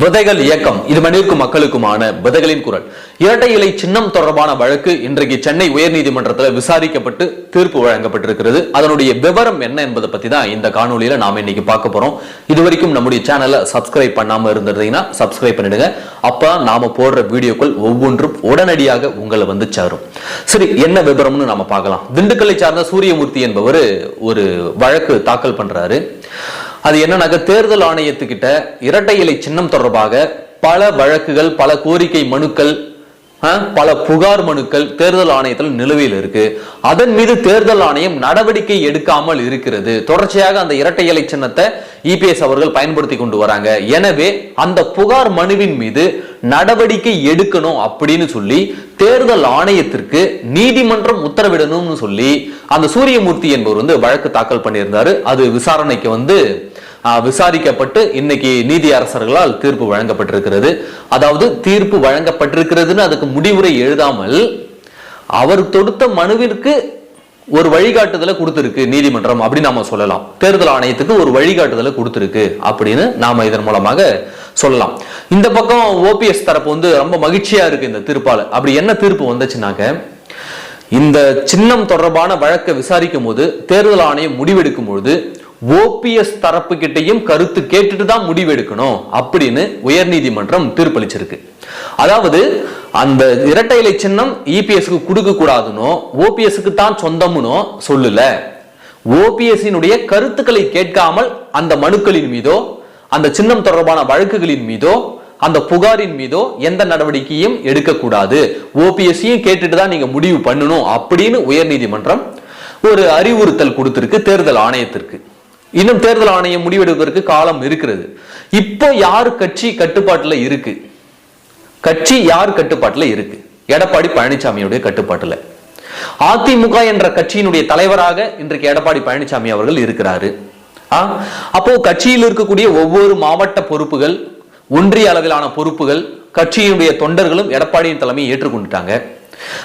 விதைகள் இயக்கம் இது மனிதருக்கும் மக்களுக்குமான விதைகளின் குரல். இரட்டை இலை சின்னம் தொடர்பான வழக்கு இன்றைக்கு சென்னை உயர்நீதிமன்றத்தில் விசாரிக்கப்பட்டு தீர்ப்பு வழங்கப்பட்டிருக்கிறது. அதனுடைய விவரம் என்ன என்பதை பத்தி தான் இந்த காணொலியில நாம இன்னைக்கு பார்க்க போறோம். இது வரைக்கும் நம்முடைய சேனலை சப்ஸ்கிரைப் பண்ணாம இருந்திருந்தீங்கன்னா சப்ஸ்கிரைப் பண்ணிடுங்க. அப்ப நாம போடுற வீடியோக்கள் ஒவ்வொன்றும் உடனடியாக உங்களை வந்து சேரும். சரி என்ன விவரம்னு நாம பார்க்கலாம். திண்டுக்கல்லை சார்ந்த சூரியமூர்த்தி என்பவர் ஒரு வழக்கு தாக்கல் பண்றாரு. அது என்னன்னாக்க தேர்தல் ஆணையத்துக்கிட்ட இரட்டை இலை சின்னம் தொடர்பாக பல வழக்குகள் பல கோரிக்கை மனுக்கள் ஆ, பல புகார் மனுக்கள் தேர்தல் ஆணையத்தில் நிலுவையில் இருக்கு. அதன் மீது தேர்தல் ஆணையம் நடவடிக்கை எடுக்காமல் இருக்கிறது. தொடர்ச்சியாக அந்த இரட்டை இலை சின்னத்தை இபிஎஸ் அவர்கள் பயன்படுத்தி கொண்டு வராங்க. எனவே அந்த புகார் மனுவின் மீது நடவடிக்கை எடுக்கணும் அப்படின்னு சொல்லி தேர்தல் ஆணையத்திற்கு நீதிமன்றம் உத்தரவிடணும்னு சொல்லி அந்த சூரியமூர்த்தி என்பவர் வந்து வழக்கு தாக்கல் பண்ணியிருந்தாரு. அது விசாரணைக்கு வந்து விசாரிக்கப்பட்டு இன்னைக்கு நீதி அரசர்களால் தீர்ப்பு வழங்கப்பட்டிருக்கிறது. அதாவது தீர்ப்பு வழங்கப்பட்டிருக்கிறதுன்னு அதுக்கு முடிவுரை எழுதாமல் அவர் தொடுத்த மனுவிற்கு ஒரு வழிகாட்டுதலை கொடுத்துருக்கு நீதிமன்றம் அப்படின்னு நாம சொல்லலாம். தேர்தல் ஆணையத்துக்கு ஒரு வழிகாட்டுதலை கொடுத்துருக்கு அப்படின்னு நாம இதன் மூலமாக சொல்லலாம். இந்த பக்கம் ஓபிஎஸ் தரப்பு வந்து ரொம்ப மகிழ்ச்சியா இருக்கு இந்த தீர்ப்பால். அப்படி என்ன தீர்ப்பு வந்துச்சுனாக்க இந்த சின்னம் தொடர்பான வழக்கை விசாரிக்கும் போது தேர்தல் ஆணையம் முடிவெடுக்கும் பொழுது ஓபிஎஸ் தரப்பு கிட்டையும் கருத்து கேட்டுட்டு தான் முடிவெடுக்கணும் அப்படின்னு உயர்நீதிமன்றம் தீர்ப்பளிச்சிருக்கு. அதாவது அந்த இரட்டை இலை சின்னம் இபிஎஸ்க்கு கொடுக்க கூடாதுனோ ஓபிஎஸ்க்கு தான் சொந்தம்னோ சொல்லல. ஓபிஎஸ்னுடைய கருத்துக்களை கேட்காமல் அந்த மனுக்களின் மீதோ அந்த சின்னம் தொடர்பான வழக்குகளின் மீதோ அந்த புகாரின் மீதோ எந்த நடவடிக்கையும் எடுக்கக்கூடாது. ஓபிஎஸ்சியும் கேட்டுட்டு தான் நீங்க முடிவு பண்ணணும் அப்படின்னு உயர்நீதிமன்றம் ஒரு அறிவுறுத்தல் கொடுத்திருக்கு தேர்தல் ஆணையத்திற்கு. இன்னும் தேர்தல் ஆணையம் முடிவெடுப்பதற்கு காலம் இருக்கிறது. இப்போ யார் கட்சி கட்டுப்பாட்டில் இருக்கு? கட்சி யார் கட்டுப்பாட்டில் இருக்கு? எடப்பாடி பழனிசாமியுடைய கட்டுப்பாட்டில். அதிமுக என்ற கட்சியினுடைய தலைவராக இன்றைக்கு எடப்பாடி பழனிசாமி அவர்கள் இருக்கிறாரு. ஆ, அப்போ கட்சியில் இருக்கக்கூடிய ஒவ்வொரு மாவட்ட பொறுப்புகள் ஒன்றிய அளவிலான பொறுப்புகள் கட்சியினுடைய தொண்டர்களும் எடப்பாடியின் தலைமையை ஏற்றுக்கொண்டுட்டாங்க.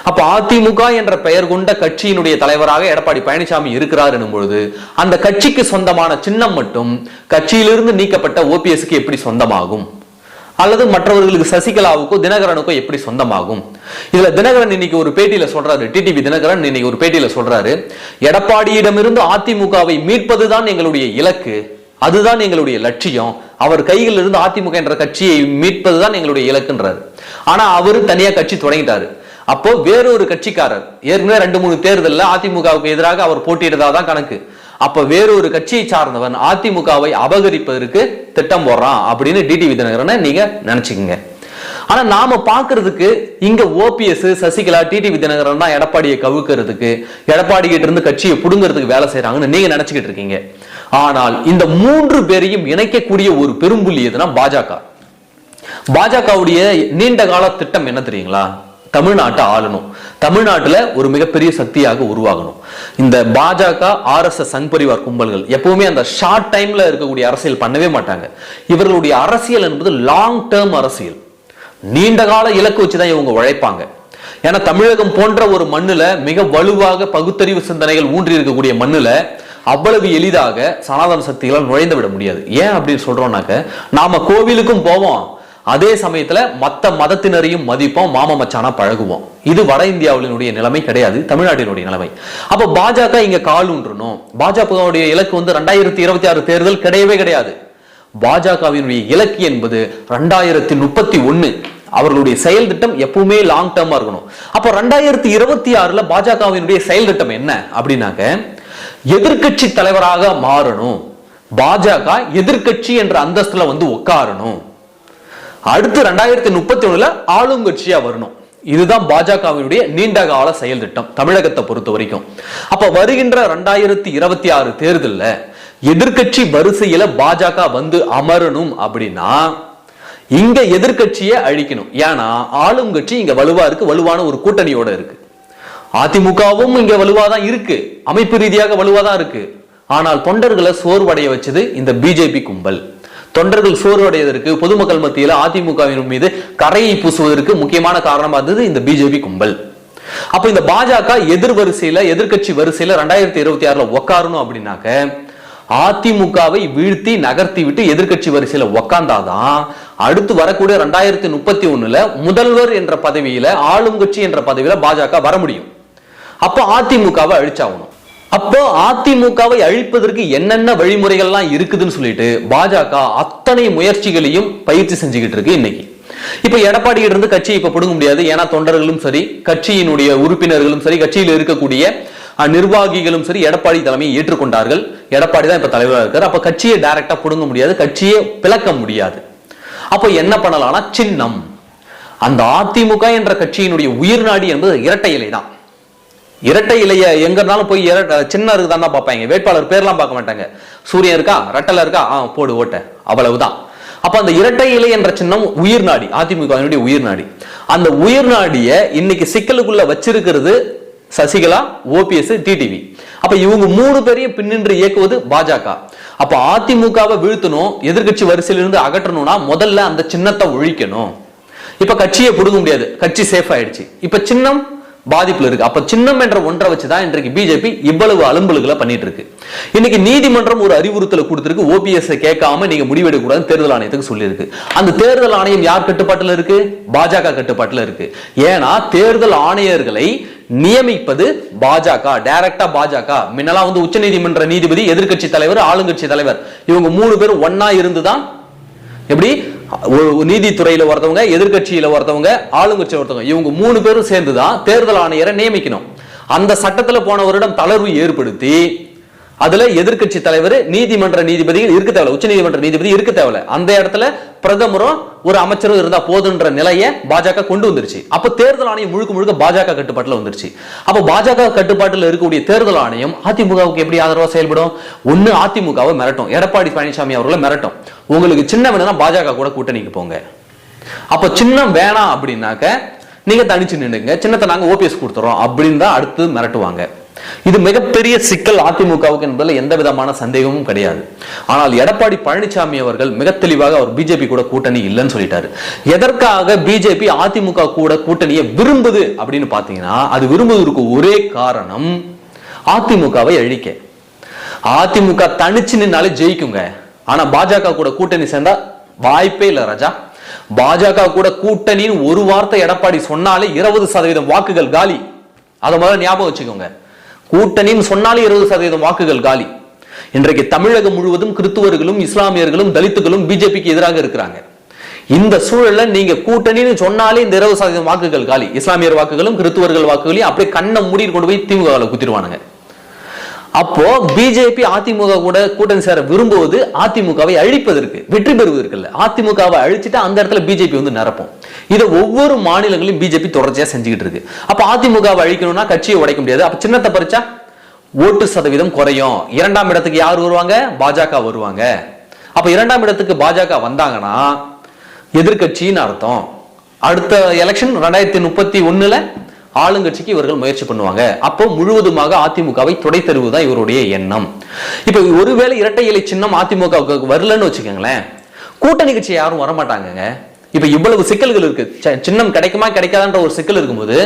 அப்ப அதிமுக என்ற பெயர் கொண்ட கட்சியினுடைய தலைவராக எடப்பாடி பழனிசாமி இருக்கிறார் எனும் பொழுது அந்த கட்சிக்கு சொந்தமான சின்னம் மட்டும் கட்சியிலிருந்து நீக்கப்பட்ட ஓபிஎஸ்க்கு எப்படி சொந்தமாகும்? அல்லது மற்றவர்களுக்கு சசிகலாவுக்கோ தினகரனுக்கோ எப்படி சொந்தமாகும்? இதுல தினகரன் இன்னைக்கு ஒரு பேட்டியில சொல்றாரு டிடிவி தினகரன் இன்னைக்கு ஒரு பேட்டியில சொல்றாரு எடப்பாடியிடமிருந்து அதிமுகவை மீட்பதுதான் எங்களுடைய இலக்கு அதுதான் எங்களுடைய லட்சியம் அவர் கையில் இருந்து அதிமுக என்ற கட்சியை மீட்பதுதான் எங்களுடைய இலக்குன்றாரு. ஆனா அவரு தனியா கட்சி தொடங்கிட்டாரு. அப்போ வேறொரு கட்சிக்காரர் ஏற்கனவே ரெண்டு மூணு தேர்தலில் அதிமுகவுக்கு எதிராக அவர் போட்டியிட்டதாதான் கணக்கு. அப்ப வேறொரு கட்சியை சார்ந்தவன் அதிமுகவை அபகரிப்பதற்கு திட்டம் போடுறான் அப்படின்னு டிடிவி தினகரனை நீங்க நினைச்சுக்கோங்க. ஆனா நாம பாக்குறதுக்கு இங்க ஓபிஎஸ் சசிகலா டிடிவி தினகரன் தான் எடப்பாடியை கவுக்கிறதுக்கு எடப்பாடி கிட்ட இருந்து கட்சியை புடுங்கிறதுக்கு வேலை செய்யறாங்கன்னு நீங்க நினைச்சுக்கிட்டு இருக்கீங்க. ஆனால் இந்த மூன்று பேரையும் இணைக்கக்கூடிய ஒரு பெரும்புள்ளி எதுனா பாஜக. பாஜகவுடைய நீண்ட கால திட்டம் என்ன தெரியுங்களா? தமிழ்நாட்டை ஆளணும். தமிழ்நாட்டுல ஒரு மிகப்பெரிய சக்தியாக உருவாகணும். இந்த பாஜக ஆர்எஸ்எஸ் சண்பரிவார் கும்பல்கள் எப்பவுமே அந்த ஷார்ட் டைம்ல இருக்கக்கூடிய அரசியல் பண்ணவே மாட்டாங்க. இவர்களுடைய அரசியல் என்பது லாங் டேர்ம் அரசியல். நீண்ட கால இலக்கு வச்சுதான் இவங்க உழைப்பாங்க. ஏன்னா தமிழகம் போன்ற ஒரு மண்ணுல மிக வலுவாக பகுத்தறிவு சிந்தனைகள் ஊன்றி இருக்கக்கூடிய மண்ணுல அவ்வளவு எளிதாக சனாதன சக்திகளால் நுழைந்து விட முடியாது. ஏன் அப்படின்னு சொல்றோம்னாக்க நாம கோவிலுக்கும் போவோம். அதே சமயத்துல மத்த மதத்தினரையும் மதிப்போம் மாம மச்சானா பழகுவோம். இது வட இந்தியாவினுடைய நிலைமை கிடையாது தமிழ்நாட்டினுடைய நிலைமை. அப்ப பாஜக இங்க கால் ஊன்றணும். பாஜகவுடைய இலக்கு வந்து ரெண்டாயிரத்தி இருபத்தி ஆறு தேர்தல் கிடையவே கிடையாது. பாஜகவினுடைய இலக்கு என்பது ரெண்டாயிரத்தி முப்பத்தி ஒண்ணு அவர்களுடைய செயல் திட்டம் எப்பவுமே லாங் டேர்மா இருக்கணும். அப்போ ரெண்டாயிரத்தி இருபத்தி ஆறுல பாஜகவினுடைய செயல் திட்டம் என்ன அப்படின்னாக்க எதிர்க்கட்சி தலைவராக மாறணும். பாஜக எதிர்க்கட்சி என்ற அந்தஸ்துல வந்து உட்காரணும். அடுத்து ரெண்டாயிரத்தி முப்பத்தி ஒண்ணுல ஆளும் கட்சியா வரணும். இதுதான் பாஜகவினுடைய நீண்ட கால செயல் திட்டம் தமிழகத்தை பொறுத்த வரைக்கும். அப்ப வருகின்ற ரெண்டாயிரத்தி இருபத்தி ஆறு தேர்தலில் எதிர்க்கட்சி வரிசையில பாஜக வந்து அமரணும் அப்படின்னா இங்க எதிர்க்கட்சியை அழிக்கணும். ஏன்னா ஆளும் கட்சி இங்க வலுவா இருக்கு வலுவான ஒரு கூட்டணியோட இருக்கு. அதிமுகவும் இங்க வலுவா தான் இருக்கு. அமைப்பு ரீதியாக வலுவா தான் இருக்கு. ஆனால் தொண்டர்களை சோர்வடைய வச்சது இந்த பிஜேபி கும்பல். தொண்டர்கள் சோர்வடைவதற்கு பொதுமக்கள் மத்தியில் அதிமுகவின் மீது கரையை பூசுவதற்கு முக்கியமான காரணமா இருந்தது இந்த பிஜேபி கும்பல். அப்ப இந்த பாஜக எதிர் வரிசையில எதிர்க்கட்சி வரிசையில ரெண்டாயிரத்தி இருபத்தி ஆறுல உக்காரணும் அப்படின்னாக்க அதிமுகவை வீழ்த்தி நகர்த்தி விட்டு எதிர்க்கட்சி வரிசையில உக்காந்தாதான் அடுத்து வரக்கூடிய ரெண்டாயிரத்தி முப்பத்தி ஒண்ணுல முதல்வர் என்ற பதவியில ஆளுங்கட்சி என்ற பதவியில பாஜக வர முடியும். அப்போ அதிமுகவை அழிச்சாகணும். அப்போ அதிமுகவை அழிப்பதற்கு என்னென்ன வழிமுறைகள்லாம் இருக்குதுன்னு சொல்லிட்டு பாஜக அத்தனை முயற்சிகளையும் பயிற்சி செஞ்சுக்கிட்டு இருக்கு இன்னைக்கு. இப்ப எடப்பாடி இருந்து கட்சியை இப்ப பிடுங்க முடியாது. ஏன்னா தொண்டர்களும் சரி கட்சியினுடைய உறுப்பினர்களும் சரி கட்சியில் இருக்கக்கூடிய அஹ், நிர்வாகிகளும் சரி எடப்பாடி தலைமையை ஏற்றுக்கொண்டார்கள். எடப்பாடி தான் இப்ப தலைவராக இருக்காரு. அப்ப கட்சியை டைரக்டா பிடுங்க முடியாது. கட்சியை பிளக்க முடியாது. அப்போ என்ன பண்ணலாம்னா சின்னம். அந்த அதிமுக என்ற கட்சியினுடைய உயிர் நாடி என்பது இரட்டை இலை தான் இரட்டை இலைய எங்க இருந்தாலும் போய் சின்ன இருக்குதான் தான் பார்ப்பாங்க. வேட்பாளர் பேர்லாம் பார்க்க மாட்டாங்க. சூரியன் இருக்கா? ரெட்டல இருக்கா? ஆ போடு ஓட்ட. அவ்வளவுதான். அப்ப அந்த இரட்டை இலை என்ற சின்னம் உயிர் நாடி அதிமுகவினுடைய உயிர் நாடி. அந்த உயிர் நாடிய இன்னைக்கு சிக்கலுக்குள்ள வச்சிருக்கிறது சசிகலா ஓபிஎஸ் டிடிவி அப்ப இவங்க மூணு பேரையும் பின்னின்று இயக்குவது பாஜக. அப்ப அதிமுகவை வீழ்த்தணும் எதிர்க்கட்சி வரிசையிலிருந்து அகற்றணும்னா முதல்ல அந்த சின்னத்தை ஒழிக்கணும். இப்ப கட்சியை புடுங்க முடியாது. கட்சி சேஃப் ஆயிடுச்சு. இப்ப சின்னம் பாதிப்புல இருக்கு. அப்ப சின்னம் என்ற ஒன்றை வச்சுதான் இன்றைக்கு பிஜேபி இவ்வளவு அலும்பலுகளை பண்ணிட்டு இருக்கு இன்னைக்கு நீதிமன்றம் ஒரு அறிவுறுத்தலை கொடுத்திருக்கு. ஓபிஎஸ் கேட்காம நீங்க முடிவெடுக்க கூடாது தேர்தல் ஆணையத்துக்கு சொல்லியிருக்கு. அந்த தேர்தல் ஆணையம் யார் கட்டுப்பாட்டுல இருக்கு? பாஜக கட்டுப்பாட்டுல இருக்கு. ஏன்னா தேர்தல் ஆணையர்களை நியமிப்பது பாஜக டைரக்டா பாஜக. முன்னெல்லாம் வந்து உச்ச நீதிமன்ற நீதிபதி எதிர்க்கட்சி தலைவர் ஆளுங்கட்சி தலைவர். இவங்க மூணு பேரும் ஒன்னா இருந்துதான் எப்படி நீதித்துறையில ஒருத்தவங்க எதிர்க்கட்சியில ஒருத்தவங்க ஆளுங்கட்சியில் ஒருத்தவங்க இவங்க மூணு பேரும் சேர்ந்து தான் தேர்தல் ஆணையரை நியமிக்கணும். அந்த சட்டத்துல போன வருடம் தளர்வு ஏற்படுத்தி அதுல எதிர்க்கட்சி தலைவர் நீதிமன்ற நீதிபதிகள் இருக்க தேவையில்ல உச்ச நீதிமன்ற நீதிபதி இருக்க தேவையில்ல அந்த இடத்துல பிரதமரும் ஒரு அமைச்சரும் இருந்தா போதுன்ற நிலையை பாஜக கொண்டு வந்துருச்சு. அப்ப தேர்தல் ஆணையம் முழுக்க முழுக்க பாஜக கட்டுப்பாட்டில் வந்துருச்சு. அப்ப பாஜக கட்டுப்பாட்டில் இருக்கக்கூடிய தேர்தல் ஆணையம் அதிமுகவுக்கு எப்படி ஆதரவா செயல்படும்? ஒண்ணு அதிமுகவை மிரட்டும். எடப்பாடி பழனிசாமி அவர்களை மிரட்டும். உங்களுக்கு சின்ன வேணும்னா பாஜக கூட கூட்டணிக்கு போங்க. அப்ப சின்னம் வேணாம் அப்படின்னாக்க நீங்க தனிச்சு நின்னுங்க சின்னத்தை நாங்க ஓபிஎஸ் கொடுத்துறோம். அப்படின்னு தான் அடுத்து மிரட்டுவாங்க. இது மிகப்பெரிய சிக்கல் அதிமுகவுக்கு என்பதில் எந்த விதமான சந்தேகமும் கிடையாது. ஆனால் எடப்பாடி பழனிசாமி அவர்கள் மிக தெளிவாக அவர் பிஜேபி கூட கூட்டணி இல்லைன்னு சொல்லிட்டாரு. எதற்காக பிஜேபி அதிமுக கூட கூட்டணியை விரும்புது அப்படின்னு பார்த்தீங்கன்னா அது விரும்புவதற்கு ஒரே காரணம் அதிமுகவை அழிக்க. அதிமுக தனிச்சு நின்னாலே ஜெயிக்குங்க. ஆனா பாஜக கூட கூட்டணி சேர்ந்தா வாய்ப்பே இல்ல ராஜா. பாஜக கூட கூட்டணின்னு ஒரு வார்த்தை எடப்பாடி சொன்னாலே இருபது சதவீதம் வாக்குகள் காலி. அதை முதல்ல ஞாபகம் வச்சுக்கோங்க. கூட்டணின்னு சொன்னாலே இருபது சதவீதம் வாக்குகள் காலி. இன்றைக்கு தமிழகம் முழுவதும் கிறிஸ்துவர்களும் இஸ்லாமியர்களும் தலித்துகளும் பிஜேபிக்கு எதிராக இருக்கிறாங்க. இந்த சூழல்ல நீங்க கூட்டணின்னு சொன்னாலே இந்த இருபது சதவீதம் வாக்குகள் காலி. இஸ்லாமியர் வாக்குகளும் கிறிஸ்துவர்கள் வாக்குகளையும் அப்படியே கண்ணை மூடி கொண்டு போய் திமுக குத்திடுவானுங்க. அப்போ பிஜேபி அதிமுக கூட கூட்டணி சேர விரும்புவது அதிமுகவை அழிப்பதற்கு வெற்றி பெறுவதற்கு இல்ல. அதிமுகவை அழிச்சிட்டு அந்த இடத்துல பிஜேபி வந்து நிரப்பும். இதை ஒவ்வொரு மாநிலங்களிலும் பிஜேபி தொடர்ச்சியா செஞ்சுக்கிட்டு இருக்கு. அப்ப அதிமுகவை அழிக்கணும்னா கட்சியை உடைக்க முடியாது. அப்ப சின்னத்தை பறிச்சா? ஓட்டு சதவீதம் குறையும். இரண்டாம் இடத்துக்கு யார் வருவாங்க? பாஜக வருவாங்க. அப்ப இரண்டாம் இடத்துக்கு பாஜக வந்தாங்கன்னா எதிர்க்கட்சின்னு அர்த்தம். அடுத்த எலெக்ஷன் ரெண்டாயிரத்தி முப்பத்தி ஒண்ணுல ஆளுங்கட்சிக்கு இவர்கள் முயற்சி பண்ணுவாங்க. அப்போ முழுவதுமாக அதிமுகவை துடை தருவதுதான் இவருடைய எண்ணம். இப்ப ஒருவேளை இரட்டை இலை சின்னம் அதிமுகவுக்கு வரலன்னு வச்சுக்கோங்களேன் கூட்டணி கட்சி யாரும் வரமாட்டாங்க இப்ப இவ்வளவு சிக்கல்கள் இருக்கு. ச- சின்னம் கிடைக்குமா கிடைக்காதான்ற ஒரு சிக்கல் இருக்கும்போது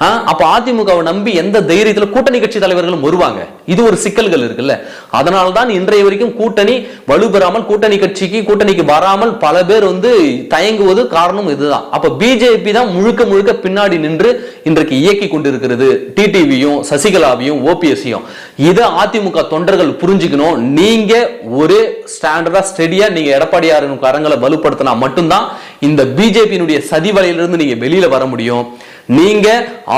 அப்போ அப்ப அதிமுகவை நம்பி எந்த தைரியத்துல கூட்டணி கட்சி தலைவர்களும் வருவாங்க? இது ஒரு சிக்கல்கள் இருக்குல்ல. அதனால தான் இன்றைய வரைக்கும் கூட்டணி வலுப்பெறாமல் கூட்டணி கட்சிக்கு கூட்டணிக்கு வராமல் பல பேர் வந்து தயங்குவது காரணம் இதுதான். அப்ப பிஜேபி தான் முழுக்க முழுக்க பின்னாடி நின்று இன்றைக்கு இயக்கி கொண்டிருக்கிறது. டிடிவியும் சசிகலாவையும் ஓபிஎஸ்ஸையும் இதை அதிமுக தொண்டர்கள் புரிஞ்சுக்கணும். நீங்க ஒரு ஸ்டாண்டர்டா ஸ்டெடியா நீங்க எடப்பாடியாரின் கரங்களை வலுப்படுத்தினா மட்டும்தான் இந்த பிஜேபியினுடைய சதி வலையிலிருந்து நீங்க வெளியில வர முடியும். நீங்க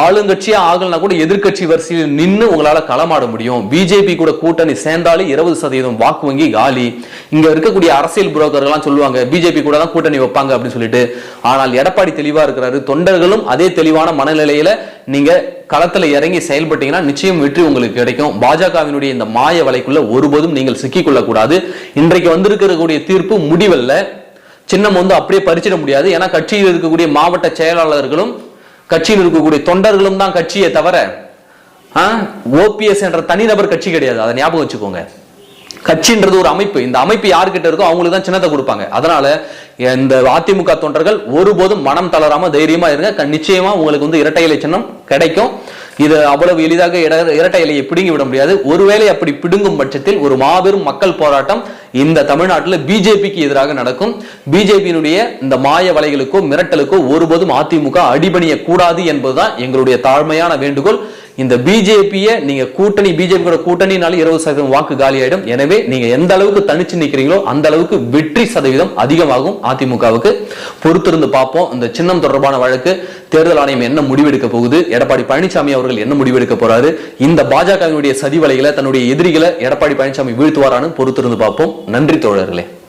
ஆளுங்கட்சியா ஆகலனா கூட எதிர்க்கட்சி வரிசையில் நின்று உங்களால களமாட முடியும். பிஜேபி கூட கூட்டணி சேர்ந்தாலே இருபது சதவீதம் வாக்கு வங்கி காலி. இங்க இருக்கக்கூடிய அரசியல் புரோக்கர்கள்லாம் சொல்லுவாங்க பிஜேபி கூட தான் கூட்டணி வைப்பாங்க அப்படின்னு சொல்லிட்டு. ஆனால் எடப்பாடி தெளிவா இருக்கிறாரு. தொண்டர்களும் அதே தெளிவான மனநிலையில நீங்க களத்துல இறங்கி செயல்பட்டீங்கன்னா நிச்சயம் வெற்றி உங்களுக்கு கிடைக்கும். பாஜகவினுடைய இந்த மாய வலைக்குள்ள ஒருபோதும் நீங்கள் சிக்கிக்கொள்ளக்கூடாது இன்றைக்கு வந்திருக்கக்கூடிய தீர்ப்பு முடிவல்ல. சின்னம் வந்து அப்படியே பறிச்சிட முடியாது. ஏன்னா கட்சியில் இருக்கக்கூடிய மாவட்ட செயலாளர்களும் கட்சியில் இருக்கக்கூடிய தொண்டர்களும் தான் கட்சியை தவிர ஓபிஎஸ் என்ற தனிநபர் கட்சி கிடையாது. அதை ஞாபகம் வச்சுக்கோங்க. கட்சின்றது ஒரு அமைப்பு. இந்த அமைப்பு யாருக்கிட்ட இருக்கோ அவங்களுக்கு தான் சின்னத்தை கொடுப்பாங்க. அதனால இந்த அதிமுக தொண்டர்கள் ஒருபோதும் மனம் தளராம தைரியமா இருங்க. நிச்சயமா உங்களுக்கு வந்து இரட்டை இலை சின்னம் கிடைக்கும். இது அவ்வளவு எளிதாக இட- இரட்டை இலையை பிடுங்கி விட முடியாது. ஒருவேளை அப்படி பிடுங்கும் பட்சத்தில் ஒரு மாபெரும் மக்கள் போராட்டம் இந்த தமிழ்நாட்டில் பிஜேபிக்கு எதிராக நடக்கும். பிஜேபியினுடைய இந்த மாய வலைகளுக்கோ மிரட்டலுக்கோ ஒருபோதும் அதிமுக அடிபணிய கூடாது என்பதுதான் எங்களுடைய தாழ்மையான வேண்டுகோள். இந்த பிஜேபியை நீங்க கூட்டணி பிஜேபி கூட கூட்டணினால இருபது சதவீதம் வாக்கு காலியாயிடும். எனவே நீங்க எந்த அளவுக்கு தனிச்சு நிக்கிறீங்களோ அந்த அளவுக்கு வெற்றி சதவீதம் அதிகமாகும் அதிமுகவுக்கு. பொறுத்திருந்து பார்ப்போம். இந்த சின்னம் தொடர்பான வழக்கு தேர்தல் ஆணையம் என்ன முடிவெடுக்க போகுது? எடப்பாடி பழனிசாமி அவர்கள் என்ன முடிவெடுக்க போறாரு? இந்த பாஜகவினுடைய சதி வலைகளை தன்னுடைய எதிரிகளை எடப்பாடி பழனிசாமி வீழ்த்துவாரான்னு பொறுத்திருந்து பார்ப்போம். நன்றி தோழர்களே.